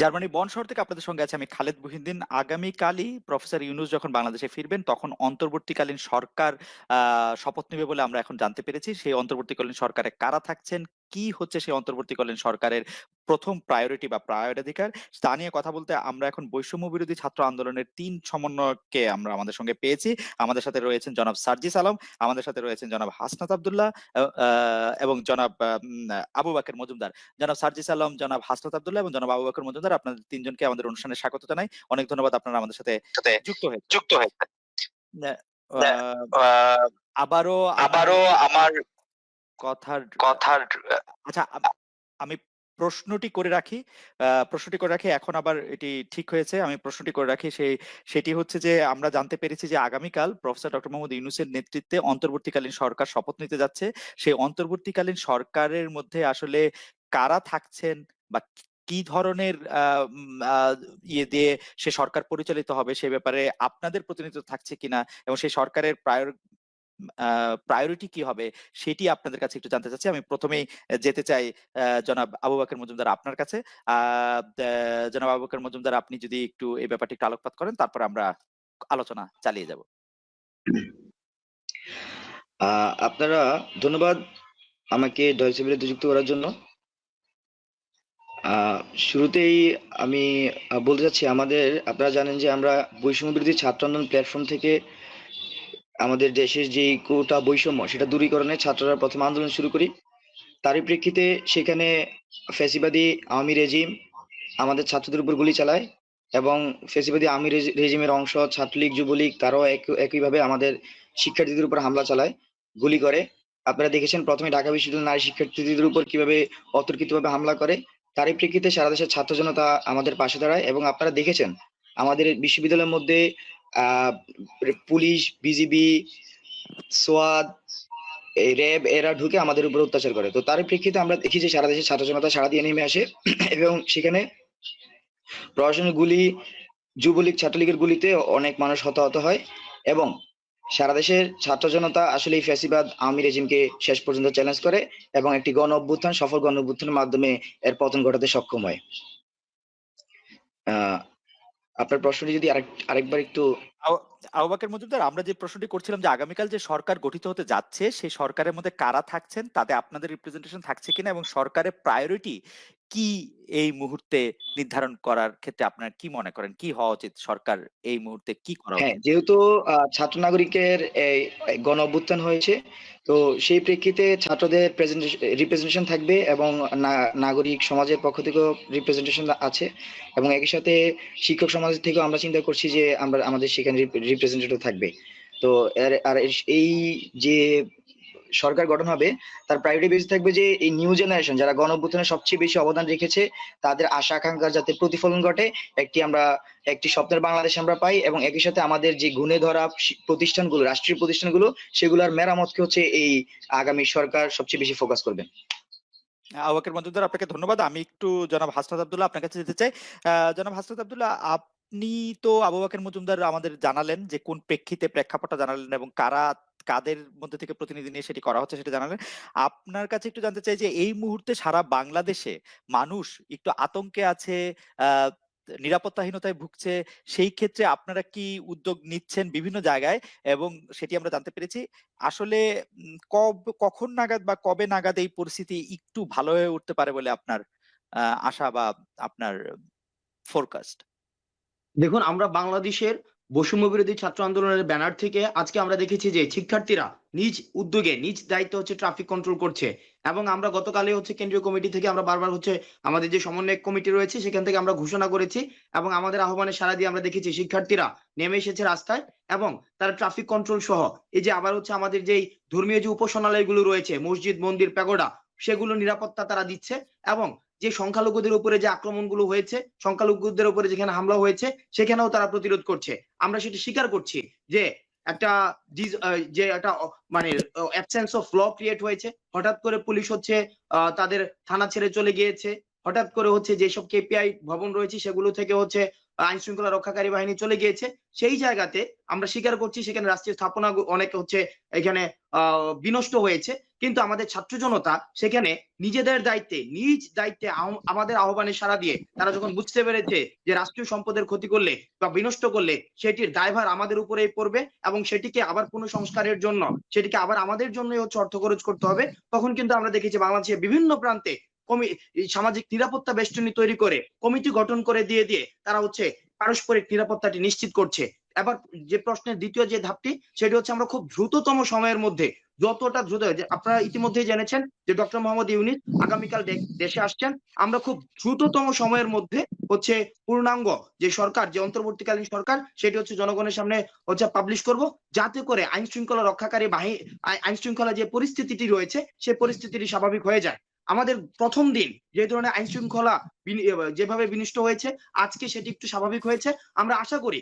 জার্মানির বন শহর থেকে আপনাদের সঙ্গে আছে আমি খালেদ মুহিউদ্দিন। আগামীকালই প্রফেসর ইউনুস যখন বাংলাদেশে ফিরবেন তখন অন্তর্বর্তীকালীন সরকার শপথ নেবে বলে আমরা এখন জানতে পেরেছি। সেই অন্তর্বর্তীকালীন সরকারে কারা থাকছেন, কি হচ্ছে সেই অন্তর্বর্তীকালীন সরকারের প্রথম প্রায়োরিটি বা প্রায়োরাধিকার তা নিয়ে কথা বলতে আমরা এখন বৈষম্য বিরোধী ছাত্র আন্দোলনের তিন সমন্বয়কে আমরা আমাদের সঙ্গে পেয়েছি। আমাদের সাথে রয়েছেন জনাব সার্জিস আলম, আমাদের সাথে রয়েছেন জনাব হাসনাত আব্দুল্লাহ এবং জনাব আবু বাকের মজুমদার। জনাব সার্জিস আলম, জনাব হাসনাত আব্দুল্লাহ এবং জনাব আবু বকর মজুমদার আপনাদের তিনজনকে আমাদের অনুষ্ঠানে স্বাগত জানাই। অনেক ধন্যবাদ আপনারা আমাদের সাথে যুক্ত হয়েছেন। যুক্ত আ আবারও আবারও আমার কথার কথার আচ্ছা আমি প্রশ্নটি করে রাখি। প্রশ্নটি করে রাখি এখন আবার এটি ঠিক হয়েছে। আমি প্রশ্নটি করে রাখি সেই সেটি হচ্ছে যে আমরা জানতে পেরেছি যে আগামীকাল প্রফেসর ডক্টর মোহাম্মদ ইউনূসের নেতৃত্বে অন্তর্বর্তীকালীন সরকার শপথ নিতে যাচ্ছে। সেই অন্তর্বর্তীকালীন সরকারের মধ্যে আসলে কারা থাকছেন বা কি ধরনের ইয়ে দিয়ে সে সরকার পরিচালিত হবে সে ব্যাপারে আপনাদের প্রতিনিধিত্ব থাকছে কিনা এবং সেই সরকারের প্রায়োর আ প্রায়োরিটি কি হবে সেটি আপনাদের কাছে একটু জানতে চাচ্ছি। আমি প্রথমেই যেতে চাই জনাব আবু বকর মজুমদার আপনার কাছে। জনাব আবু বকর মজুমদার, আপনি যদি একটু এই ব্যাপারটি একটু আলোকপাত করেন, তারপর আমরা আলোচনা চালিয়ে যাব। আপনারা ধন্যবাদ আমাকে ডয়েচে ভেলেতে যুক্ত করার জন্য। শুরুতেই আমি বলতে চাচ্ছি, আমাদের, আপনারা জানেন যে আমরা বৈষম্য বিরোধী ছাত্র আন্দোলন প্ল্যাটফর্ম থেকে আমাদের দেশের যে কোটা বৈষম্য সেটা দূরীকরণে ছাত্ররা প্রথম আন্দোলন শুরু করি। তারই প্রেক্ষিতে সেখানে ফ্যাসিবাদী আওয়ামী রেজিম আমাদের ছাত্রদের উপর গুলি চালায় এবং ফ্যাসিবাদী আওয়ামী রেজি রেজিমের অংশ ছাত্রলীগ, যুবলীগ তারাও এক একইভাবে আমাদের শিক্ষার্থীদের উপর হামলা চালায়, গুলি করে। আপনারা দেখেছেন প্রথমে ঢাকা বিশ্ববিদ্যালয়ের নারী শিক্ষার্থীদের উপর কীভাবে অতর্কিতভাবে হামলা করে। তারই প্রেক্ষিতে সারা দেশের ছাত্র জনতা আমাদের পাশে দাঁড়ায় এবং আপনারা দেখেছেন আমাদের বিশ্ববিদ্যালয়ের মধ্যে পুলিশ, বিজিবি, সোয়াদ র‍্যাব এরা ঢুকে আমাদের উপর অত্যাচার করে। তো তার প্রেক্ষিতে আমরা দেখি যে সারা দেশের ছাত্র জনতা সাড়া দিয়ে নেমে আসে এবং সেখানে প্রশাসনের গুলি, যুবলীগ, ছাত্রলীগের গুলিতে অনেক মানুষ হতাহত হয় এবং সারা দেশের ছাত্র জনতা আসলে এই ফ্যাসিবাদ আওয়ামী রেজিমকে শেষ পর্যন্ত চ্যালেঞ্জ করে এবং একটি গণ অভ্যুত্থান সফল গণ অভ্যুত্থানের মাধ্যমে এর পতন ঘটাতে সক্ষম হয়। আপনার প্রশ্নটি যদি আরেক আরেকবার একটু আবু বকর মজুমদার আমরা যে প্রশ্নটি করছিলাম যে আগামীকাল যে সরকার গঠিত হতে যাচ্ছে সেই সরকারের মধ্যে কারা থাকছেন, তাতে আপনাদের রিপ্রেজেন্টেশন থাকছে কিনা এবং সরকারের প্রায়োরিটি কি এই মুহূর্তে নির্ধারণ করার ক্ষেত্রে আপনারা কি মনে করেন? কি হওয়া উচিত সরকার এই মুহূর্তে কি করা হ্যাঁ, যেহেতু ছাত্র নাগরিকের গণ অভ্যুত্থান হয়েছে, তো সেই প্রেক্ষিতে ছাত্রদের প্রেজেন্টেশ রিপ্রেজেন্টেশন থাকবে এবং নাগরিক সমাজের পক্ষ থেকেও রিপ্রেজেন্টেশন আছে এবং একই সাথে শিক্ষক সমাজ থেকেও আমরা চিন্তা করছি যে আমরা আমাদের সেখানে রিপ্রেজেন্টেটিভ থাকবে। তো আর এই যে সরকার গঠন হবে, তার প্রায়োরিটি বেস থাকবে যে এই নিউ জেনারেশন যারা গণ সবচেয়ে বেশি অবদান রেখেছে, তাদের আশা আকাঙ্ক্ষার যাতে প্রতিফলন ঘটে, একটি আমরা, একটি স্বপ্নের বাংলাদেশ আমরা পাই এবং একই সাথে আমাদের যে গুণে ধরা প্রতিষ্ঠানগুলো, রাষ্ট্রীয় প্রতিষ্ঠানগুলো, সেগুলোর মেরামতকে হচ্ছে এই আগামী সরকার সবচেয়ে বেশি ফোকাস করবে। আবু বকর মজুমদার আপনাকে ধন্যবাদ। আমি একটু জনাব হাসনাত আব্দুল্লাহ আপনার কাছে যেতে চাই। জনাব হাসনাত আব্দুল্লাহ আপনি তো আবু বকর মজুমদার আমাদের জানালেন যে কোন প্রেক্ষিতে প্রেক্ষাপটটা জানালেন এবং কারা কাদের মধ্যে থেকে প্রতিনিধি নিয়ে সেটি করা হচ্ছে সেটা জানালেন। আপনার কাছে একটু জানতে চাই যে এই মুহূর্তে সারা বাংলাদেশে মানুষ একটু আতঙ্কে আছে, আ নিরাপত্তাহীনতায় ভুগছে। সেই ক্ষেত্রে আপনারা কি উদ্যোগ নিচ্ছেন বিভিন্ন জায়গায় এবং সেটি আমরা জানতে পেরেছি। আসলে কব কখন নাগাদ বা কবে নাগাদ এই পরিস্থিতি একটু ভালো হয়ে উঠতে পারে বলে আপনার আশা বা আপনার ফোরকাস্ট? দেখুন আমরা বাংলাদেশের বৈষম্য বিরোধী ছাত্র আন্দোলনের ব্যানার থেকে আজকে আমরা দেখেছি যে শিক্ষার্থীরা নিজ উদ্যোগে নিজ দায়িত্ব হচ্ছে ট্রাফিক কন্ট্রোল করছে এবং আমরা গতকালে হচ্ছে কেন্দ্রীয় কমিটি থেকে আমরা বারবার হচ্ছে আমাদের যে সমন্বয় কমিটি রয়েছে সেখান থেকে আমরা ঘোষণা করেছি এবং আমাদের আহ্বানে সাড়া দিয়ে আমরা দেখেছি শিক্ষার্থীরা নেমে এসেছে রাস্তায় এবং তারা ট্রাফিক কন্ট্রোল সহ এই যে আবার হচ্ছে আমাদের যেই ধর্মীয় যে উপাসনালয়গুলো রয়েছে মসজিদ, মন্দির, প্যাগোডা সেগুলো নিরাপত্তা তারা দিচ্ছে এবং যে সংখ্যালঘুদের উপরে যে আক্রমণগুলো হয়েছে, সংখ্যালঘুদের উপরে যেখানে হামলা হয়েছে সেখানেও তারা প্রতিরোধ করছে। আমরা সেটি স্বীকার করছি যে একটা যে একটা মানে অ্যাবসেন্স অফ ল ক্রিয়েট হয়েছে। হঠাৎ করে পুলিশ হচ্ছে তাদের থানা ছেড়ে চলে গিয়েছে। হঠাৎ করে হচ্ছে যেসব কেপিআই ভবন রয়েছে সেগুলো থেকে হচ্ছে আইন শৃঙ্খলা রক্ষাকারী বাহিনী চলে গিয়েছে। সেই জায়গাতে আমরা স্বীকার করছি সেখানে রাষ্ট্রীয় স্থাপনা অনেক হচ্ছে এখানে বিনষ্ট হয়েছে। কিন্তু আমাদের ছাত্র জনতা সেখানে নিজেদের দায়িত্বে, নিজ দায়িত্বে আমাদের আহ্বানে সাড়া দিয়ে তারা যখন বুঝতে পেরেছে যে রাষ্ট্রীয় সম্পদের ক্ষতি করলে বা বিনষ্ট করলে সেটির দায়ভার আমাদের উপরেই পড়বে এবং সেটিকে আবার পুনঃ সংস্কারের জন্য, সেটিকে আবার আমাদের জন্যই হচ্ছে অর্থ খরচ করতে হবে, তখন কিন্তু আমরা দেখেছি বাংলাদেশের বিভিন্ন প্রান্তে সামাজিক নিরাপত্তা বেষ্টনী তৈরি করে, কমিটি গঠন করে দিয়ে দিয়ে তারা হচ্ছে পারস্পরিক নিরাপত্তাটি নিশ্চিত করছে। এবার যে প্রশ্নের দ্বিতীয় যে ধাপটি, সেটি হচ্ছে আমরা খুব দ্রুততম সময়ের মধ্যে যতটা দ্রুত আপনারা ইতিমধ্যেই জেনেছেন যে ডক্টর মোহাম্মদ ইউনিস আগামীকাল দেশে আসছেন। আমরা খুব দ্রুততম সময়ের মধ্যে হচ্ছে পূর্ণাঙ্গ যে সরকার, যে অন্তর্বর্তীকালীন সরকার, সেটি হচ্ছে জনগণের সামনে হচ্ছে পাবলিশ করব। যাতে করে আইন শৃঙ্খলা রক্ষাকারী বাহিনী আইন শৃঙ্খলা যে পরিস্থিতিটি রয়েছে সেই পরিস্থিতিটি স্বাভাবিক হয়ে যায়। আমাদের প্রথম দিন যে ধরনের আইন শৃঙ্খলা যেভাবে বিনষ্ট হয়েছে আজকে সেটি একটু স্বাভাবিক হয়েছে। আমরা আশা করি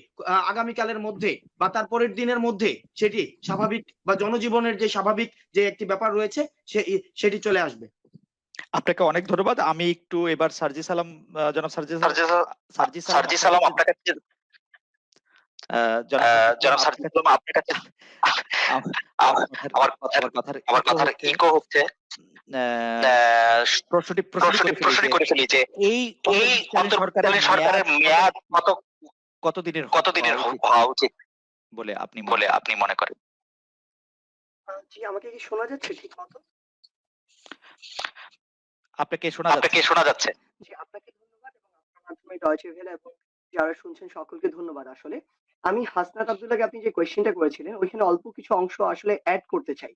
আগামীকালের মধ্যে বা তার পরের দিনের মধ্যে সেটি স্বাভাবিক বা জনজীবনের যে স্বাভাবিক যে একটি ব্যাপার রয়েছে সে সেটি চলে আসবে। আপনাকে অনেক ধন্যবাদ। আমি একটু এবার সার্জি সালাম জনাব সার্জি সালাম সার্জি সালাম- সার্জি সালাম সার্জি সালাম আপনার কাছে আহ, জনাব আপনার কাছে আমার- কথার- আমার কথার আমার কথার ইকো হচ্ছে আহ, আহ, প্রশ্নটি প্রশ্নটি প্রশ্নটি করে ফেলি যে, করে ফেলি যে এই এই অন্তর্বর্তীকালীন অন্তর্বর্তীকালীন সরকারের মেয়াদ কত কতদিনের কতদিনের হওয়া উচিত? বলে আপনি মনে বলে করেন? আপনি মনে করেন। জি আমাকে কি শোনা যাচ্ছে ঠিক মতো? আপনাকে শোনা যাচ্ছে। আপনাকে শোনা যাচ্ছে। জি আপনাকে ধন্যবাদ এবং আপনার মাধ্যমে ডয়চে ভেলে এবং যারা শুনছেন সকলকে ধন্যবাদ আসলে। আমি হাসনাত আব্দুল্লাহকে আপনি যে কোয়েশ্চেনটা করেছিলেন, ওইখানে অল্প কিছু অংশ আসলে অ্যাড করতে চাই।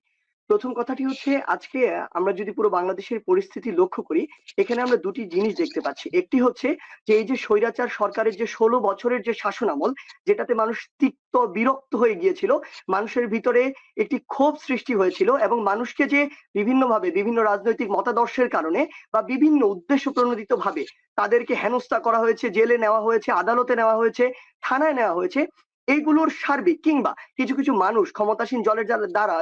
প্রথম কথাটি হচ্ছে, আজকে আমরা যদি পুরো বাংলাদেশের পরিস্থিতি লক্ষ্য করি, এখানে আমরা দুটি জিনিস দেখতে পাচ্ছি। একটি হচ্ছে যে, এই যে স্বৈরাচার সরকারের যে ষোলো বছরের যে শাসন আমল, যেটাতে মানুষ তিক্ত বিরক্ত হয়ে গিয়েছিল, মানুষের ভিতরে একটি ক্ষোভ সৃষ্টি হয়েছিল এবং মানুষকে যে বিভিন্নভাবে, বিভিন্ন রাজনৈতিক মতাদর্শের কারণে বা বিভিন্ন উদ্দেশ্য প্রণোদিত ভাবে তাদেরকে হেনস্থা করা হয়েছে, জেলে নেওয়া হয়েছে, আদালতে নেওয়া হয়েছে, থানায় নেওয়া হয়েছে এইগুলোর সার্বিক কিংবা কিছু কিছু মানুষ ক্ষমতাসীন জলের দ্বারা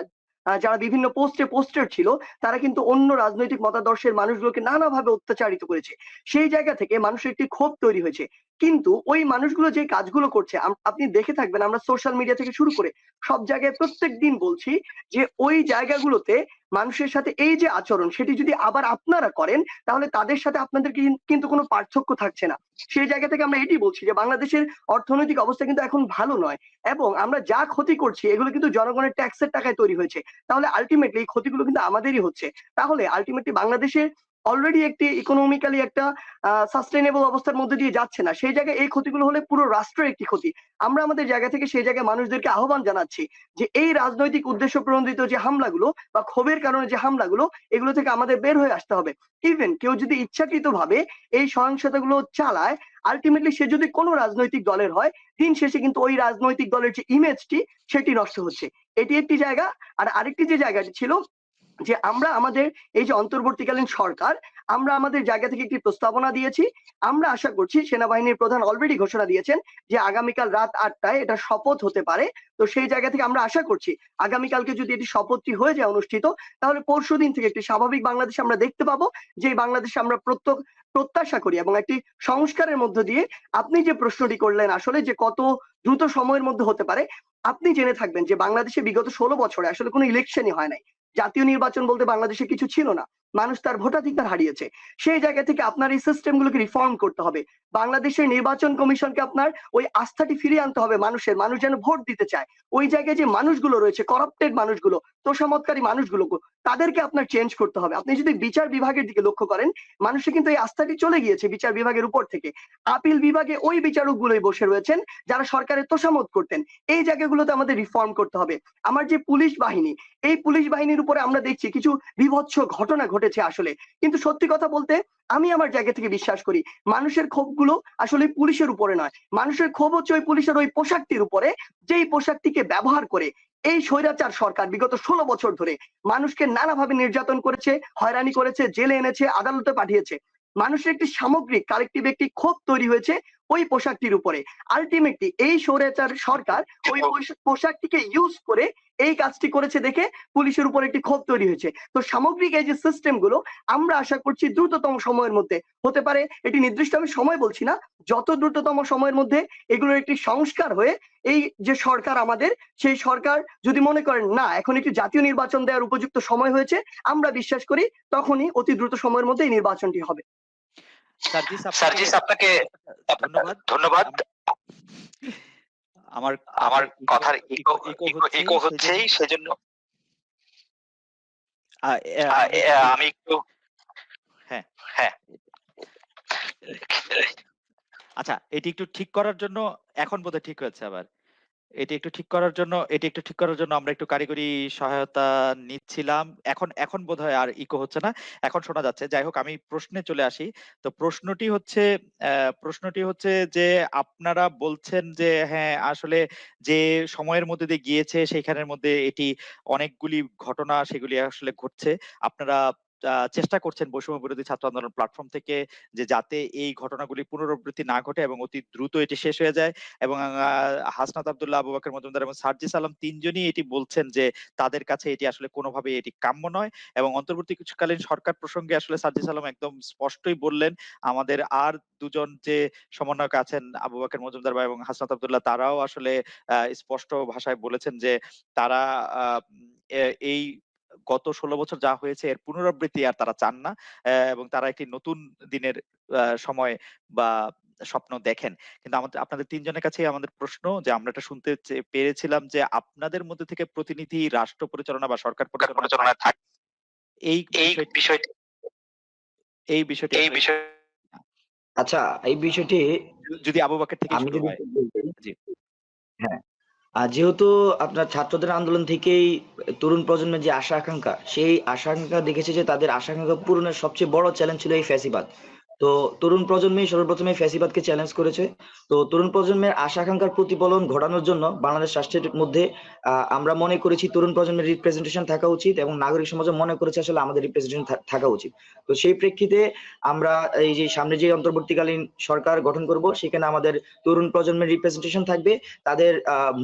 যারা বিভিন্ন পোস্টে পোস্টের ছিল, তারা কিন্তু অন্য রাজনৈতিক মতাদর্শের মানুষগুলোকে নানাভাবে অত্যাচারিত করেছে। সেই জায়গা থেকে মানুষের একটি ক্ষোভ তৈরি হয়েছে। কিন্তু ওই মানুষগুলো যে কাজগুলো করছে আপনি দেখে থাকবেন আমরা সোশ্যাল মিডিয়া থেকে শুরু করে সব জায়গায় প্রত্যেক দিন বলছি যে ওই জায়গাগুলোতে মানুষের সাথে এই যে আচরণ, সেটি যদি আবার আপনারা করেন, তাহলে তাদের সাথে আপনাদের কিন- কিন্তু কোনো পার্থক্য থাকছে না। সেই জায়গা থেকে আমরা এটি বলছি যে, বাংলাদেশের অর্থনৈতিক অবস্থা কিন্তু এখন ভালো নয় এবং আমরা যা ক্ষতি করছি, এগুলো কিন্তু জনগণের ট্যাক্সের টাকায় তৈরি হয়েছে। তাহলে আলটিমেটলি এই ক্ষতিগুলো কিন্তু আমাদেরই হচ্ছে। তাহলে আলটিমেটলি বাংলাদেশের অলরেডি একটি ইকোনমিক্যালি একটা সাস্টেনেবল অবস্থার মধ্যে দিয়ে যাচ্ছে না। সেই জায়গায় এই ক্ষতিগুলো হলে পুরো রাষ্ট্রের একটি ক্ষতি। আমরা আমাদের জায়গা থেকে সেই জায়গায় মানুষদেরকে আহ্বান জানাচ্ছি যে এই রাজনৈতিক উদ্দেশ্য প্রণোদিত যে হামলাগুলো বা ক্ষোভের কারণে যে হামলাগুলো, এগুলো থেকে আমাদের বের হয়ে আসতে হবে। ইভেন কেউ যদি ইচ্ছাকৃত ভাবে এই সহিংসতাগুলো চালায় আলটিমেটলি সে যদি কোনো রাজনৈতিক দলের হয়, দিন শেষে কিন্তু ওই রাজনৈতিক দলের যে ইমেজটি সেটি নষ্ট হচ্ছে। এটি একটি জায়গা, আর আরেকটি যে জায়গাটি ছিল যে আমরা আমাদের এই যে অন্তর্বর্তীকালীন সরকার, আমরা আমাদের জায়গা থেকে একটি প্রস্তাবনা দিয়েছি। আমরা আশা করছি সেনাবাহিনীর প্রধান অলরেডি ঘোষণা দিয়েছেন যে আগামীকাল রাত আটটায় এটা শপথ হতে পারে। তো সেই জায়গা থেকে আমরা আশা করছি আগামীকালকে যদি এটি শপথটি হয়ে যায় অনুষ্ঠিত, তাহলে পরশু দিন থেকে একটি স্বাভাবিক বাংলাদেশ আমরা দেখতে পাবো যে বাংলাদেশে আমরা প্রত্যেক প্রত্যাশা করি এবং একটি সংস্কারের মধ্য দিয়ে আপনি যে প্রশ্নটি করলেন আসলে যে কত দ্রুত সময়ের মধ্যে হতে পারে, আপনি জেনে থাকবেন যে বাংলাদেশে বিগত ষোলো বছরে আসলে কোনো ইলেকশনই হয় নাই। জাতীয় নির্বাচন বলতে বাংলাদেশে কিছু ছিল না। মানুষ তার ভোটাধিকার হারিয়েছে। সেই জায়গা থেকে আপনার এই সিস্টেমগুলোকে রিফর্ম করতে হবে। বাংলাদেশের নির্বাচন কমিশনকে আপনার ওই আস্থাটি ফিরিয়ে আনতে হবে মানুষের। মানুষ যেন ভোট দিতে চায়। ওই জায়গায় যে মানুষগুলো রয়েছে করাপ্টেড মানুষগুলো তোষামতকারী মানুষগুলো, তাদেরকে আপনার চেঞ্জ করতে হবে। আপনি যদি বিচার বিভাগের দিকে লক্ষ্য করেন, মানুষের কিন্তু এই আস্থাটি চলে গিয়েছে বিচার বিভাগের উপর থেকে। আপিল বিভাগে ওই বিচারকগুলোই বসে রয়েছেন, যারা সরকারের তোষামত করতেন। এই জায়গাগুলোতে আমাদের রিফর্ম করতে হবে। আমার যে পুলিশ বাহিনী, এই পুলিশ বাহিনীর উপরে আমরা দেখছি কিছু বিভৎস ঘটনা ঘটেছে আসলে। কিন্তু সত্যি কথা বলতে, আমি আমার জায়গা থেকে বিশ্বাস করি, মানুষের ক্ষোভগুলো আসলে পুলিশের উপরে নয়। মানুষের ক্ষোভ হচ্ছে ওই পুলিশের ওই পোশাকটির উপরে, যেই পোশাকটিকে ব্যবহার করে এই স্বৈরাচার সরকার বিগত ষোলো বছর ধরে মানুষকে নানাভাবে নির্যাতন করেছে, হয়রানি করেছে, জেলে এনেছে, আদালতে পাঠিয়েছে। মানুষের একটি সামগ্রিক কালেকটিভ একটি ক্ষোভ তৈরি হয়েছে ওই পোশাকটির উপরে। আলটিমেটলি এই স্বৈরাচার সরকার ওই পোশাকটিকে ইউজ করে এই কাজটি করেছে দেখে পুলিশের উপর একটি ক্ষোভ তৈরি হয়েছে। তো সামগ্রিক এই যে সিস্টেমগুলো আমরা আশা করছি দ্রুততম সময়ের মধ্যে হতে পারে। এটি নির্দিষ্ট আমি সময় বলছি না যত দ্রুততম সময়ের মধ্যে এগুলোর একটি সংস্কার হয়ে এই যে সরকার আমাদের সেই সরকার যদি মনে করেন না এখন একটি জাতীয় নির্বাচন দেওয়ার উপযুক্ত সময় হয়েছে আমরা বিশ্বাস করি তখনই অতি দ্রুত সময়ের মধ্যে এই নির্বাচনটি হবে। সার্জিস সার্জিস আপনাকে ধন্যবাদ। ধন্যবাদ। আমার আমার কথার ইকো ইকো হচ্ছেই সেজন্য। আমি একটু হ্যাঁ। হ্যাঁ। আচ্ছা এটি একটু ঠিক করার জন্য এখন বোধহয় ঠিক হয়েছে আবার। এটি একটু ঠিক করার জন্য, এটি একটু ঠিক করার জন্য আমরা একটু কারিগরি সহায়তা নিচ্ছিলাম। এখন এখন বোধহয় আর ইকো হচ্ছে না। এখন শোনা যাচ্ছে। যাই হোক, আমি প্রশ্নে চলে আসি। তো প্রশ্নটি হচ্ছে প্রশ্নটি হচ্ছে যে আপনারা বলছেন যে হ্যাঁ আসলে যে সময়ের মধ্যে দিয়ে গিয়েছে সেখানের মধ্যে এটি অনেকগুলি ঘটনা, সেগুলি আসলে ঘটছে। আপনারা চেষ্টা করছেন বৈষম্য বিরোধী ছাত্র আন্দোলন প্ল্যাটফর্ম থেকে যে যাতে এই ঘটনাগুলি পুনরাবৃত্তি না ঘটে এবং অতি দ্রুত এটি শেষ হয়ে যায় এবং হাসনাত আবদুল্লাহ, আবু বকর, মজুমদার এবং সার্জিস আলম তিনজনই এটি বলছেন যে তাদের কাছে এটি আসলে কোনোভাবে এটি কাম্য নয় এবং অন্তর্বর্তী অন্তর্বর্তীকালীন সরকার প্রসঙ্গে আসলে সার্জিস আলম একদম স্পষ্টই বললেন, আমাদের আর দুজন যে সমন্বয়ক আছেন আবু বকর, মজুমদার ভাই এবং হাসনাত আব্দুল্লাহ তারাও আসলে স্পষ্ট ভাষায় বলেছেন যে তারা এই গত ষোলো বছর যা হয়েছে এর পুনরাবৃত্তি আর তারা চান না আহ, এবং তারা একটি নতুন দিনের আহ, সময় বা স্বপ্ন দেখেন। কিন্তু আমাদের আপনাদের তিনজনের কাছেই আমাদের প্রশ্ন যে আমরা এটা শুনতে পেরেছিলাম যে আপনাদের মধ্যে থেকে প্রতিনিধি রাষ্ট্র পরিচালনা বা সরকার পরিচালনা এই এই বিষয়টি এই বিষয়টি এই বিষয় আচ্ছা এই বিষয়টি যদি আবু বকর থেকে আমি শুরু হয়। হ্যাঁ। আর যেহেতু আপনার ছাত্রদের আন্দোলন থেকেই তরুণ প্রজন্মের যে আশা আকাঙ্ক্ষা সেই আশা আকাঙ্ক্ষা দেখেছে যে তাদের আশা আকাঙ্ক্ষা পূরণের সবচেয়ে বড় চ্যালেঞ্জ ছিল এই ফ্যাসিবাদ। তো তরুণ প্রজন্মই সর্বপ্রথমে ফ্যাসিবাদকে চ্যালেঞ্জ করেছে। তো তরুণ প্রজন্মের আশা আকাঙ্ক্ষার প্রতিফলন ঘটানোর জন্য বাংলাদেশ রাষ্ট্রের মধ্যে আমরা মনে করেছি তরুণ প্রজন্মের রিপ্রেজেন্টেশন থাকা উচিত এবং নাগরিক সমাজও মনে করেছে আসলে আমাদের রিপ্রেজেন্টেশন থাকা উচিত। তো সেই প্রেক্ষিতে আমরা এই যে সামনে যে অন্তর্বর্তীকালীন সরকার গঠন করব, সেখানে আমাদের তরুণ প্রজন্মের রিপ্রেজেন্টেশন থাকবে। তাদের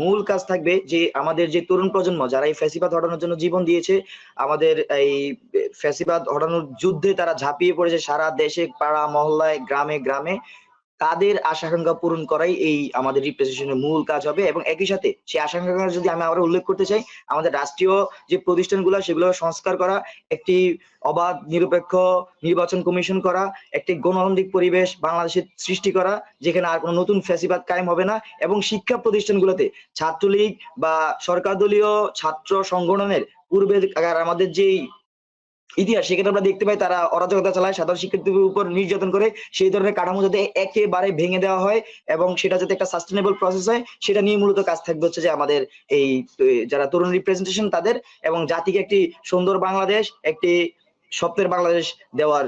মূল কাজ থাকবে যে আমাদের যে তরুণ প্রজন্ম যারা এই ফ্যাসিবাদ হটানোর জন্য জীবন দিয়েছে, আমাদের এই ফ্যাসিবাদ হটানোর যুদ্ধে তারা ঝাঁপিয়ে পড়েছে সারা দেশে পাড়া মহল্লায়, গ্রামে গ্রামে তাদের আশা আকাঙ্ক্ষা পূরণ করাই এই আমাদের রিপ্রেজেন্টেশনের মূল কাজ হবে এবং একই সাথে সেই আশাকাঙ্ক্ষা যদি আমি আবার উল্লেখ করতে চাই, আমাদের রাষ্ট্রীয় যে প্রতিষ্ঠানগুলো, সেগুলো সংস্কার করা, একটি অবাধ, নিরপেক্ষ নির্বাচন কমিশন করা, একটি গণতান্ত্রিক পরিবেশ বাংলাদেশে সৃষ্টি করা, যেখানে আর কোনো নতুন ফ্যাসিবাদ কায়েম হবে না এবং শিক্ষা প্রতিষ্ঠানগুলোতে ছাত্রলীগ বা সরকার দলীয় ছাত্র সংগঠনের পূর্বে আমাদের যেই ইতিহাস সেখানে আমরা দেখতে পাই তারা অরাজকতা চালায়, সাধারণ শিক্ষার্থীদের উপর নির্যাতন করে, সেই ধরনের কাঠামো যাতে একেবারে ভেঙে দেওয়া হয় এবং সেটা যাতে একটা সাস্টেনেবল প্রসেস হয়, সেটা নিয়ে মূলত কাজ থাকবে হচ্ছে যে আমাদের এই, যারা তরুণ রিপ্রেজেন্টেশন তাদের এবং জাতিকে একটি সুন্দর বাংলাদেশ, একটি স্বপ্নের বাংলাদেশ দেওয়ার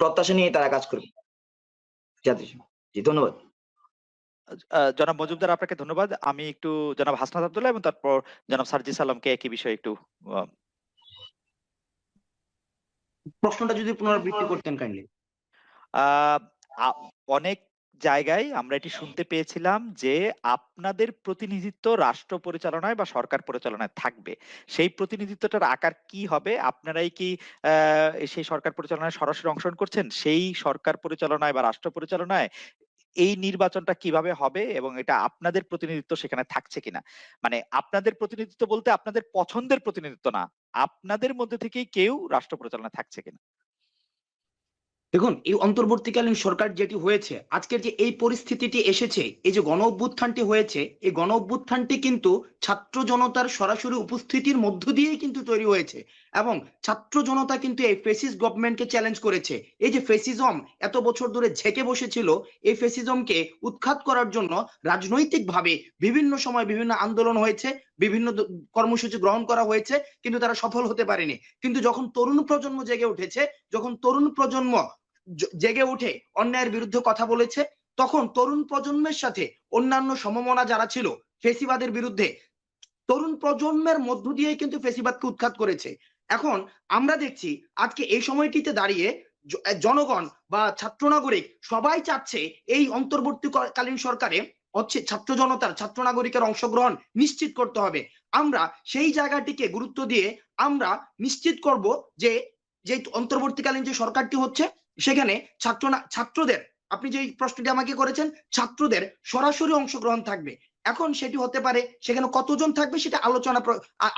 প্রত্যাশা নিয়ে তারা কাজ করবে। জাতি জি, ধন্যবাদ। জনাব মজুমদার, আপনাকে ধন্যবাদ। আমি একটু জনাব হাসনাত আব্দুল্লাহ এবং তারপর জনাব সার্জিস আলমকে একই বিষয়ে একটু প্রশ্নটা যদি পুনরাবৃত্তি করতেন কাইন্ডলি অনেক জায়গায় আমরা এটি শুনতে পেয়েছিলাম যে আপনাদের প্রতিনিধিত্ব রাষ্ট্র পরিচালনায় বা সরকার পরিচালনায় থাকবে। সেই প্রতিনিধিত্বটার আকার কি হবে? আপনারাই কি সেই সরকার পরিচালনায় সরাসরি অংশগ্রহণ করছেন? সেই সরকার পরিচালনায় বা রাষ্ট্র পরিচালনায় এই নির্বাচনটা কীভাবে হবে এবং এটা আপনাদের প্রতিনিধিত্ব সেখানে থাকছে কিনা? মানে আপনাদের প্রতিনিধিত্ব বলতে আপনাদের পছন্দের প্রতিনিধিত্ব না, আপনাদের মধ্যে থেকেই কেউ রাষ্ট্র পরিচালনায় থাকছে কিনা? দেখুন, এই অন্তর্বর্তীকালীন সরকার যেটি হয়েছে, আজকের যে এই পরিস্থিতিটি এসেছে, এই যে গণ অভ্যুত্থানটি হয়েছে, এই গণ অভ্যুত্থানটি কিন্তু ছাত্র জনতার সরাসরি উপস্থিতির মধ্য দিয়েই কিন্তু তৈরি হয়েছে। এবং ছাত্র জনতা কিন্তু এই ফেসিস গভর্নমেন্টকে চ্যালেঞ্জ করেছে। এই যে ফেসিজম এত বছর ধরে ঝেঁকে বসেছিল, এই ফেসিজমকে উৎখাত করার জন্য রাজনৈতিকভাবে বিভিন্ন সময় বিভিন্ন আন্দোলন হয়েছে, বিভিন্ন কর্মসূচি গ্রহণ করা হয়েছে, কিন্তু তারা সফল হতে পারেনি। কিন্তু যখন তরুণ প্রজন্ম জেগে উঠেছে, যখন তরুণ প্রজন্ম জেগে উঠে অন্যায়ের বিরুদ্ধে কথা বলেছে, তখন তরুণ প্রজন্মের সাথে অন্যান্য সমমনা যারা ছিল, ফেসিবাদের বিরুদ্ধে, তরুণ প্রজন্মের মধ্য দিয়ে কিন্তু ফেসিবাদকে উৎখাত করেছে। এখন আমরা দেখছি আজকে এই সময়টিতে দাঁড়িয়ে জনগণ বা ছাত্র নাগরিক সবাই চাচ্ছে এই অন্তর্বর্তীকালীন সরকারে হচ্ছে ছাত্র জনতার, ছাত্র নাগরিকের অংশগ্রহণ নিশ্চিত করতে হবে। আমরা সেই জায়গাটিকে গুরুত্ব দিয়ে আমরা নিশ্চিত করব যে যে অন্তর্বর্তীকালীন যে সরকারটি হচ্ছে, সেখানে ছাত্র ছাত্রদের, আপনি যে প্রশ্নটি আমাকে করেছেন, ছাত্রদের সরাসরি অংশগ্রহণ থাকবে। এখন সেটি হতে পারে সেখানে কতজন থাকবে সেটা আলোচনা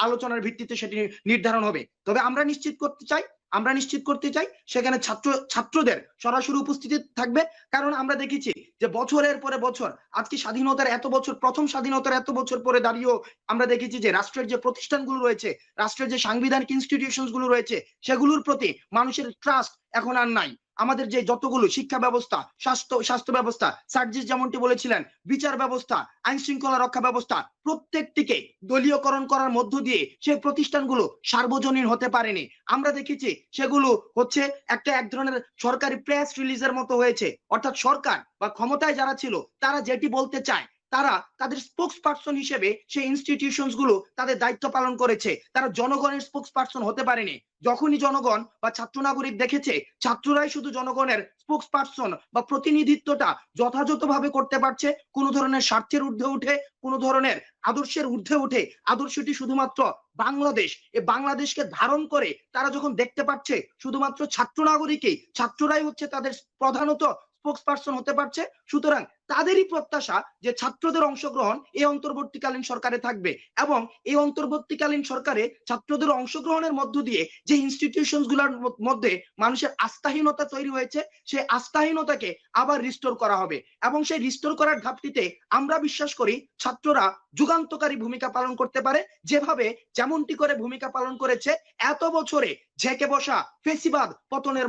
আলোচনার ভিত্তিতে সেটি নির্ধারণ হবে। তবে আমরা নিশ্চিত করতে চাই, আমরা নিশ্চিত করতে চাই সেখানে ছাত্র, ছাত্রদের সরাসরি উপস্থিতি থাকবে। কারণ আমরা দেখেছি যে বছরের পরে বছর, আজকে স্বাধীনতার এত বছর, প্রথম স্বাধীনতার এত বছর পরে দাঁড়িয়েও আমরা দেখেছি যে রাষ্ট্রের যে প্রতিষ্ঠানগুলো রয়েছে, রাষ্ট্রের যে সাংবিধানিক ইনস্টিটিউশনগুলো রয়েছে, সেগুলোর প্রতি মানুষের ট্রাস্ট এখন আর নাই। আমাদের যে যতগুলো শিক্ষা ব্যবস্থা, স্বাস্থ্য স্বাস্থ্য ব্যবস্থা, সার্জিস যেমনটি বলেছিলেন, বিচার ব্যবস্থা আইন শৃঙ্খলা রক্ষা ব্যবস্থা, প্রত্যেকটিকে দলীয়করণ করার মধ্য দিয়ে সেই প্রতিষ্ঠানগুলো সার্বজনীন হতে পারেনি। আমরা দেখেছি সেগুলো হচ্ছে একটা এক ধরনের সরকারি প্রেস রিলিজের মতো হয়েছে। অর্থাৎ সরকার বা ক্ষমতায় যারা ছিল, তারা যেটি বলতে চায় তারা তাদের স্পোক্স পার্সন হিসেবে সেই ইনস্টিটিউশনসগুলো তাদের দায়িত্ব পালন করেছে। তারা জনগণের স্পোক্স পার্সন হতে পারেনি। যখনই জনগণ বা ছাত্র নাগরিক দেখেছে, ছাত্ররাই শুধু জনগণের স্পোক্স পার্সন বা প্রতিনিধিত্বটা যথাযথভাবে করতে পারছে, কোনো ধরনের স্বার্থের ঊর্ধ্বে উঠে, কোনো ধরনের আদর্শের ঊর্ধ্বে উঠে, আদর্শটি শুধুমাত্র বাংলাদেশ এই বাংলাদেশকে ধারণ করে তারা যখন দেখতে পাচ্ছে, শুধুমাত্র ছাত্র নাগরিকই ছাত্ররাই হচ্ছে তাদের প্রধানত স্পোক্স পার্সন হতে পারছে, সুতরাং তাদেরই প্রত্যাশা যে ছাত্রদের অংশগ্রহণ এই অন্তর্বর্তীকালীন সরকারে থাকবে এবং এই অন্তর্বর্তীকালীন সরকারে ছাত্রদের অংশগ্রহণের মধ্য দিয়ে যে ইনস্টিটিউশনগুলোর মধ্যে মানুষের আস্থাহীনতা তৈরি হয়েছে, সেই আস্থাহীনতাকে আবার রিস্টোর করা হবে এবং সেই রিস্টোর করার ধাপটিতে আমরা বিশ্বাস করি ছাত্ররা যুগান্তকারী ভূমিকা পালন করতে পারে। যেভাবে যেমনটি করে ভূমিকা পালন করেছে, এত বছরে ঝেঁকে বসা ফেসিবাদ পতনের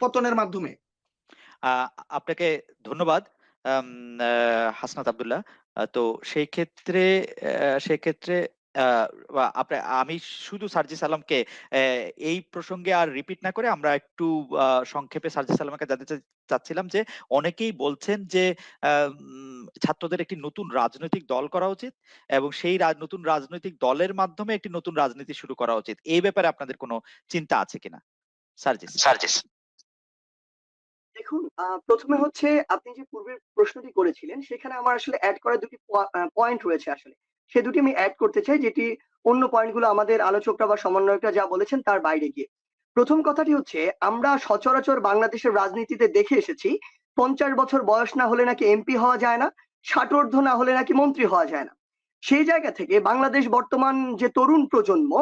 পতনের মাধ্যমে। আপনাকে ধন্যবাদ। হাসনাত আবদুল্লাহ। তো সেই ক্ষেত্রে সেই ক্ষেত্রে আমি শুধু সার্জিস আলমকে আহ, এই প্রসঙ্গে আর রিপিট না করে আমরা একটু সংক্ষেপে সার্জিস আলমকে জানতে চাচ্ছিলাম যে অনেকেই বলছেন যে ছাত্রদের একটি নতুন রাজনৈতিক দল করা উচিত এবং সেই নতুন রাজনৈতিক দলের মাধ্যমে একটি নতুন রাজনীতি শুরু করা উচিত। এই ব্যাপারে আপনাদের কোনো চিন্তা আছে কিনা? সার্জিস। সার্জিস। দেখুন প্রথমে হচ্ছে আপনি যে পূর্বের প্রশ্নটি করেছিলেন, সেখানে আমার আসলে অ্যাড করা দুটি পয়েন্ট রয়েছে আসলে। সে দুটি আমি অ্যাড করতে চাই, যেটি অন্য পয়েন্টগুলো আমাদের আলোচকরা বা সমন্বয়করা যা বলেছেন তার বাইরে গিয়ে। প্রথম কথাটি হচ্ছে, আমরা সচরাচর বাংলাদেশের রাজনীতিতে দেখে এসেছি, পঞ্চাশ বছর বয়স না হলে নাকি এমপি হওয়া যায় না ষাটোর্ধ না হলে নাকি মন্ত্রী হওয়া যায় না। সেই জায়গা থেকে বাংলাদেশ বর্তমান যে তরুণ প্রজন্ম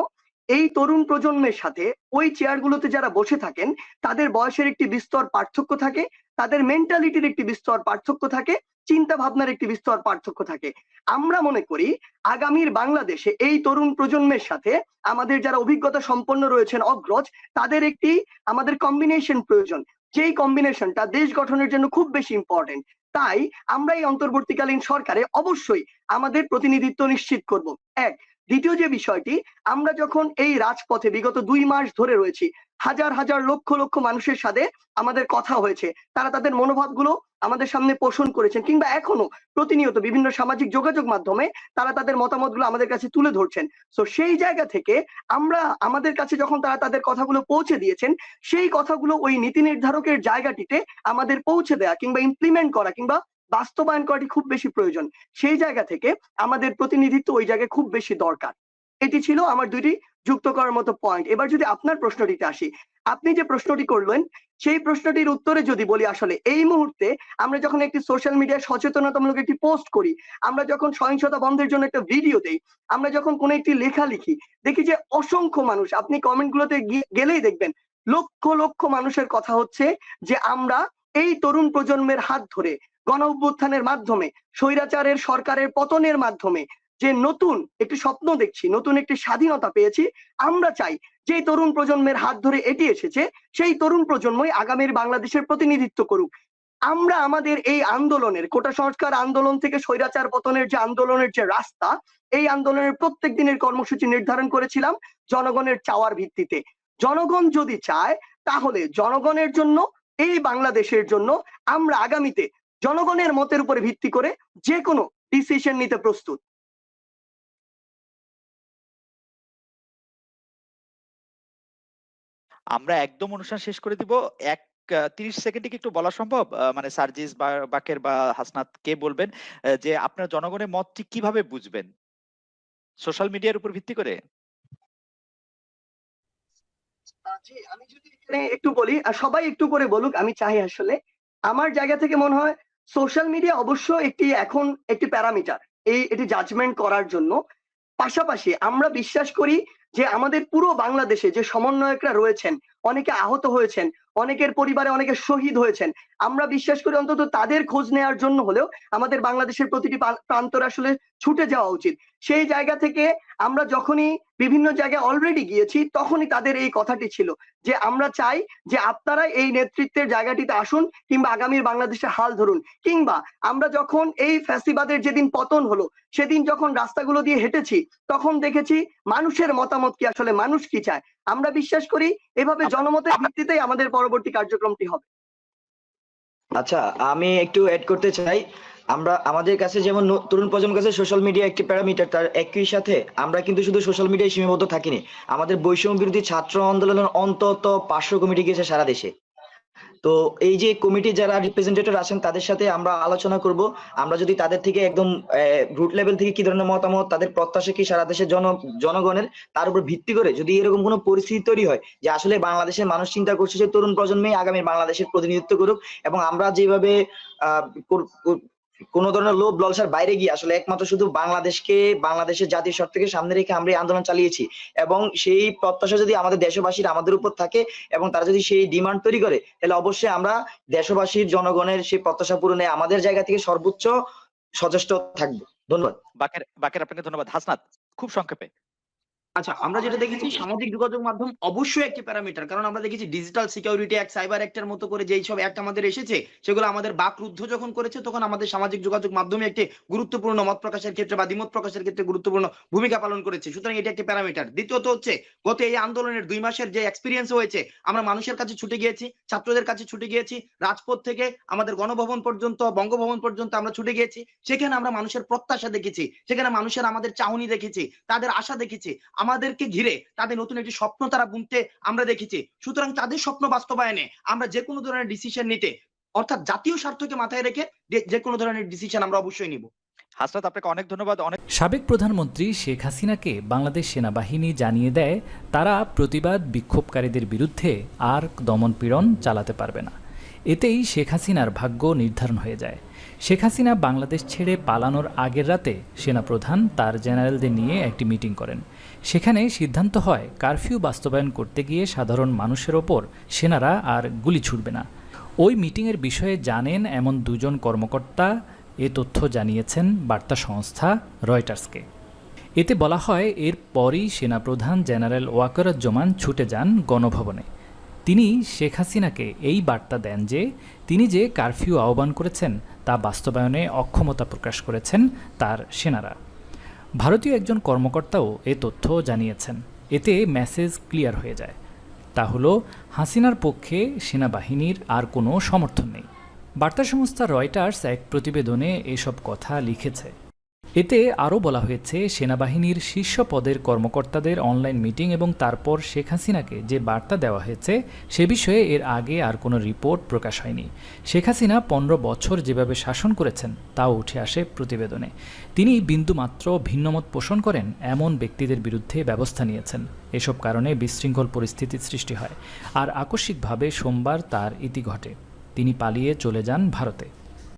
এই তরুণ প্রজন্মের সাথে ওই চেয়ারগুলোতে যারা বসে থাকেন, তাদের বয়সের একটি বিস্তর পার্থক্য থাকে, তাদের মেন্টালিটির একটি বিস্তর পার্থক্য থাকে চিন্তা ভাবনার একটি বিস্তর পার্থক্য থাকে। আমরা মনে করি, আগামীর বাংলাদেশে এই তরুণ প্রজন্মের সাথে আমাদের যারা অভিজ্ঞতা সম্পন্ন রয়েছেন অগ্রজ, তাদের একটি আমাদের কম্বিনেশন প্রয়োজন। যেই কম্বিনেশনটা দেশ গঠনের জন্য খুব বেশি ইম্পর্টেন্ট তাই আমরা এই অন্তর্বর্তীকালীন সরকারে অবশ্যই আমাদের প্রতিনিধিত্ব নিশ্চিত করব। এক দ্বিতীয় যে বিষয়টি, আমরা যখন এই রাজপথে বিগত দুই মাস ধরে রয়েছি, হাজার হাজার লক্ষ লক্ষ মানুষের সাথে আমাদের কথা হয়েছে, তারা তাদের মনোভাবগুলো আমাদের সামনে পোষণ করেছেন কিংবা এখনও প্রতিনিয়ত বিভিন্ন সামাজিক যোগাযোগ মাধ্যমে তারা তাদের মতামতগুলো আমাদের কাছে তুলে ধরছেন। তো সেই জায়গা থেকে আমরা, আমাদের কাছে যখন তারা তাদের কথাগুলো পৌঁছে দিয়েছেন, সেই কথাগুলো ওই নীতি নির্ধারকের জায়গাটিতে আমাদের পৌঁছে দেওয়া কিংবা ইমপ্লিমেন্ট করা কিংবা বাস্তবায়ন করাটি খুব বেশি প্রয়োজন। সেই জায়গা থেকে আমাদের প্রতিনিধিত্ব ওই জায়গায় খুব বেশি দরকার। এটি ছিল আমার দুইটি যুক্ত করার মতো পয়েন্ট এবার যদি আপনার প্রশ্নটিতে আসি, আপনি যে প্রশ্নটি করলেন, সেই প্রশ্নটির উত্তরে যদি বলি আসলে, এই মুহূর্তে আমরা যখন একটি সোশ্যাল মিডিয়ায় সচেতনতামূলক একটি পোস্ট করি, আমরা যখন সহিংসতা বন্ধের জন্য একটা ভিডিও দেই, আমরা যখন কোনো একটি লেখা লিখি, দেখি যে অসংখ্য মানুষ, আপনি কমেন্ট গুলোতে গিয়ে- গেলেই দেখবেন, লক্ষ লক্ষ মানুষের কথা হচ্ছে যে আমরা এই তরুণ প্রজন্মের হাত ধরে গণ অভ্যুত্থানের মাধ্যমে, স্বৈরাচারের সরকারের পতনের মাধ্যমে যে নতুন একটি স্বপ্ন দেখছি, নতুন একটি স্বাধীনতা পেয়েছি, আমরা চাই যে তরুণ প্রজন্মের হাত ধরে এটি এসেছে, সেই তরুণ প্রজন্মই আগামীর বাংলাদেশের প্রতিনিধিত্ব করুক। আমরা আমাদের এই আন্দোলনের, কোটা সংস্কার আন্দোলন থেকে স্বৈরাচার পতনের যে আন্দোলনের যে রাস্তা, এই আন্দোলনের প্রত্যেক দিনের কর্মসূচি নির্ধারণ করেছিলাম জনগণের চাওয়ার ভিত্তিতে। জনগণ যদি চায়, তাহলে জনগণের জন্য, এই বাংলাদেশের জন্য আমরা আগামীতে জনগণের মতের উপরে ভিত্তি করে যে কোনো ডিসিশন নিতে প্রস্তুত। আমরা একদম অনুষ্ঠান শেষ করে দিব। এক তিরিশ সেকেন্ডে কি একটু বলা সম্ভব? মানে সার্জিস বা বাকের বা হাসনাত কে বলবেন যে আপনার জনগণের মত ঠিক কীভাবে বুঝবেন? সোশ্যাল মিডিয়ার উপর ভিত্তি করে? আমি যদি একটু বলি আর সবাই একটু করে বলুক আমি চাই আসলে। আমার জায়গা থেকে মনে হয় সোশ্যাল মিডিয়া অবশ্য একটি এখন একটি প্যারামিটার। এই, এটি জাজমেন্ট করার জন্য। পাশাপাশি আমরা বিশ্বাস করি যে আমাদের পুরো বাংলাদেশে যে সমন্বয়করা রয়েছেন, অনেকে আহত হয়েছেন, অনেকের পরিবারে অনেকে শহীদ হয়েছেন, আমরা বিশ্বাস করি অন্তত তাদের খোঁজ নেওয়ার জন্য হলেও আমাদের বাংলাদেশের প্রতিটি প্রান- প্রান্তরে আসলে ছুটে যাওয়া উচিত। সেই জায়গা থেকে আমরা যখনই বিভিন্ন জায়গায় অলরেডি গিয়েছি, তখনই তাদের এই কথাটি ছিল যে, আমরা চাই যে আপনারা এই নেতৃত্বের জায়গাটিতে আসুন কিংবা আগামীর বাংলাদেশের হাল ধরুন। কিংবা আমরা যখন এই ফ্যাসিবাদের যেদিন পতন হলো, সেদিন যখন রাস্তাগুলো দিয়ে হেঁটেছি, তখন দেখেছি মানুষের মতামত কি আসলে মানুষ কি চায়? আমরা বিশ্বাস করি এভাবে জনমতের ভিত্তিতেই আমাদের পরবর্তী কার্যক্রমটি হবে। আচ্ছা আমি একটু অ্যাড করতে চাই। আমরা আমাদের কাছে যেমন তরুণ প্রজন্মের কাছে সোশ্যাল মিডিয়া একটি প্যারামিটার তার একই সাথে আমরা কিন্তু শুধু সোশ্যাল মিডিয়ায় সীমাবদ্ধ থাকিনি। আমাদের বৈষম্য বিরোধী ছাত্র আন্দোলনের অন্তত পাঁচশো কমিটি গিয়েছে সারা দেশে। তো এই যে কমিটি যারা রিপ্রেজেন্টেটিভ আছেন, তাদের সাথে আমরা আলোচনা করব। আমরা যদি তাদের থেকে একদম রুট লেভেল থেকে কি ধরনের মতামত, তাদের প্রত্যাশা কি সারা দেশের জন, জনগণের, তার উপর ভিত্তি করে যদি এরকম কোনো পরিস্থিতি তৈরি হয় যে আসলে বাংলাদেশের মানুষ চিন্তা করছে যে তরুণ প্রজন্মই আগামী বাংলাদেশের প্রতিনিধিত্ব করুক এবং আমরা যেভাবে কোনো ধরনের লোভ লালসার বাইরে গিয়ে আসলে একমাত্র শুধু বাংলাদেশকে, বাংলাদেশের জাতির স্বার্থকে সামনে রেখে আমরা আন্দোলন চালিয়েছি। এবং সেই প্রত্যাশা যদি আমাদের দেশবাসীর আমাদের উপর থাকে এবং তারা যদি সেই ডিমান্ড তৈরি করে, তাহলে অবশ্যই আমরা দেশবাসীর, জনগণের সেই প্রত্যাশা পূরণে আমাদের জায়গা থেকে সর্বোচ্চ সচেষ্ট থাকব। ধন্যবাদ। বাকের বাকের আপনাকে ধন্যবাদ। হাসনাত, খুব সংক্ষেপে। আচ্ছা আমরা যেটা দেখেছি, সামাজিক যোগাযোগ মাধ্যম অবশ্যই একটি প্যারামিটার। কারণ আমরা দেখেছি ডিজিটাল সিকিউরিটি অ্যাক্ট সাইবার অ্যাক্টের মতো করে যেই সব অ্যাক্ট আমাদের এসেছে, সেগুলো আমাদের বাকরুদ্ধ যখন করেছে, তখন আমাদের সামাজিক যোগাযোগ মাধ্যমে একটি গুরুত্বপূর্ণ মত প্রকাশের ক্ষেত্রে বা দ্বিমত প্রকাশের ক্ষেত্রে গুরুত্বপূর্ণ ভূমিকা পালন করেছে। সুতরাং এটি একটি প্যারামিটার। দ্বিতীয়ত হচ্ছে, গত এই আন্দোলনের দুই মাসের যে এক্সপিরিয়েন্স হয়েছে, আমরা মানুষের কাছে ছুটে গিয়েছি, ছাত্রদের কাছে ছুটে গিয়েছি, রাজপথ থেকে আমাদের গণভবন পর্যন্ত, বঙ্গভবন পর্যন্ত আমরা ছুটে গিয়েছি, সেখানে আমরা মানুষের প্রত্যাশা দেখেছি, সেখানে মানুষের আমাদের চাহনি দেখেছি, তাদের আশা দেখেছি। আমাদেরকে ঘিরে তাদের নতুন একটি স্বপ্ন তারা বুনতে আমরা দেখেছি। সুতরাং তাদের স্বপ্ন বাস্তবায়নে আমরা যে কোনো ধরনের ডিসিশন নিতে অর্থাৎ জাতীয় স্বার্থকে মাথায় রেখে যে- কোনো ধরনের ডিসিশন আমরা অবশ্যই নিব। হাসনাত আপনাকে অনেক ধন্যবাদ অনেক সাবেক প্রধানমন্ত্রী শেখ হাসিনাকে বাংলাদেশ সেনাবাহিনী জানিয়ে দেয় তারা প্রতিবাদ বিক্ষোভকারীদের বিরুদ্ধে আর দমনপীড়ন চালাতে পারবে না। এতেই শেখ হাসিনার ভাগ্য নির্ধারণ হয়ে যায়। শেখ হাসিনা বাংলাদেশ ছেড়ে পালানোর আগের রাতে সেনাপ্রধান তার জেনারেলদের নিয়ে একটি মিটিং করেন। সেখানে সিদ্ধান্ত হয় কারফিউ বাস্তবায়ন করতে গিয়ে সাধারণ মানুষের ওপর সেনারা আর গুলি ছুটবে না। ওই মিটিংয়ের বিষয়ে জানেন এমন দুজন কর্মকর্তা, এ তথ্য জানিয়েছেন বার্তা সংস্থা রয়টার্সকে। এতে বলা হয়, এর পরই সেনাপ্রধান জেনারেল ওয়াকারুজ্জামান ছুটে যান গণভবনে। তিনি শেখ হাসিনাকে এই বার্তা দেন যে, তিনি যে কারফিউ আহ্বান করেছেন তা বাস্তবায়নে অক্ষমতা প্রকাশ করেছেন তার সেনারা। ভারতীয় একজন কর্মকর্তাও এ তথ্য জানিয়েছেন। এতে মেসেজ ক্লিয়ার হয়ে যায়। তা হলো, হাসিনার পক্ষে সেনাবাহিনীর আর কোনো সমর্থন নেই। বার্তা সংস্থা রয়টার্স এক প্রতিবেদনে এসব কথা লিখেছে। এতে আরও বলা হয়েছে, সেনাবাহিনীর শীর্ষ পদের কর্মকর্তাদের অনলাইন মিটিং এবং তারপর শেখ হাসিনাকে যে বার্তা দেওয়া হয়েছে, সে বিষয়ে এর আগে আর কোনো রিপোর্ট প্রকাশ হয়নি। শেখ হাসিনা পনেরো বছর যেভাবে শাসন করেছেন, তাও উঠে আসে প্রতিবেদনে। তিনি বিন্দুমাত্র ভিন্নমত পোষণ করেন, এমন ব্যক্তিদের বিরুদ্ধে ব্যবস্থা নিয়েছেন। এসব কারণে বিশৃঙ্খল পরিস্থিতির সৃষ্টি হয়। আর আকস্মিকভাবে সোমবার তার ইতি ঘটে। তিনি পালিয়ে চলে যান ভারতে।